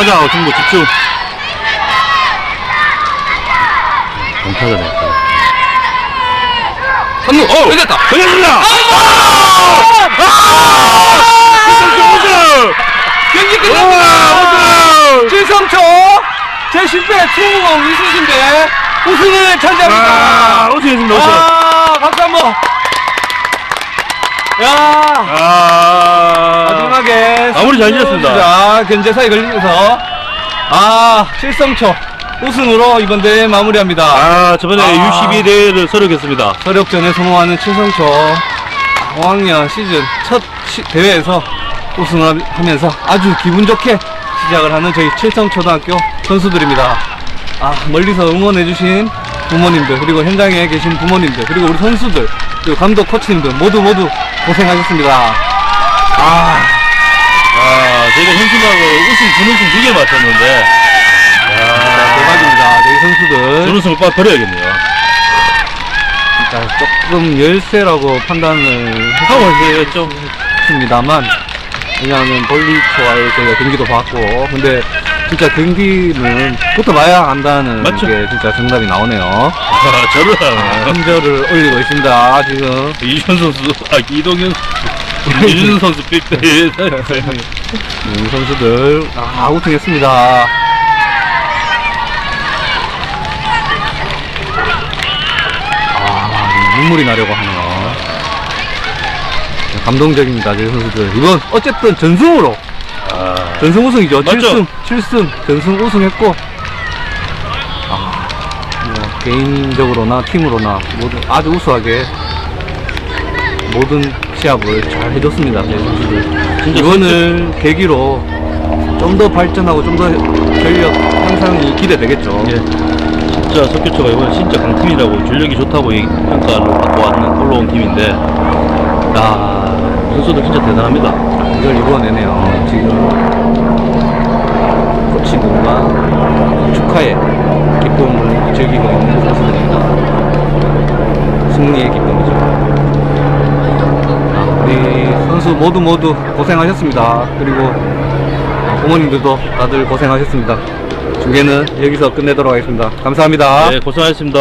타자 승부 집중. 동타자네. 3루 어 걸렸다. 걸렸습니다! 경기 와, 끝났습니다! 칠성초 제10회 충무공 이승신대 우승을 차지합니다. 아, 우승했습니다, 우승. 아 박수 한번. 야. 아, 마지막에 마무리 잘 지었습니다. 자 견제사에 걸리면서 아 칠성초 우승으로 이번 대회 마무리합니다 아, 저번에 아. U12 대회를 서력했습니다. 서력전에 성공하는 칠성초 5학년 시즌 첫 시- 대회에서 우승을 하면서 아주 기분 좋게 시작을 하는 저희 칠성초등학교 선수들입니다. 아, 멀리서 응원해주신 부모님들, 그리고 현장에 계신 부모님들, 그리고 우리 선수들, 그리고 감독 코치님들 모두 모두 고생하셨습니다. 아, 아, 현심하고 우승, 준우승 두개 맞췄는데, 야, 대박입니다. 저희 선수들. 준우승을 빨리 버려야겠네요. 진짜 조금 열세라고 판단을 하고 있었죠. 했습니다만 왜냐하면 볼리초와의 저희가 경기도 봤고 근데 진짜 경기는 붙어봐야 안다는 맞죠. 게 진짜 정답이 나오네요 아, 저를 하네. 성적을 올리고 있습니다 지금 이준 선수, 아, 이동현, 이준 선수 빅대. 이 선수들. 아 우승했습니다. 아 눈물이 나려고 하네요. 감동적입니다 저희 선수들. 이번 어쨌든 전승으로. 아, 전승 우승이죠. 맞죠? 7승, 7승, 전승 우승했고, 아, 뭐, 개인적으로나 팀으로나 모두 아주 우수하게 모든 시합을 잘 해줬습니다. 선수들. 진짜 이번을 계기로 좀 더 발전하고 좀 더 전력 향상이 기대되겠죠. 예. 진짜 석교초가 이번에 진짜 강팀이라고 전력이 좋다고 얘기- 평가를 받고 왔는 올라온 팀인데, 아, 선수들 진짜 대단합니다. 이걸 이루어내네요. 지금 코치 분과 축하의 기쁨을 즐기고 있는 선수들입니다. 승리의 기쁨이죠. 아, 우리 선수 모두 모두 고생하셨습니다. 그리고 부모님들도 다들 고생하셨습니다. 중계는 여기서 끝내도록 하겠습니다. 감사합니다. 네, 고생하셨습니다.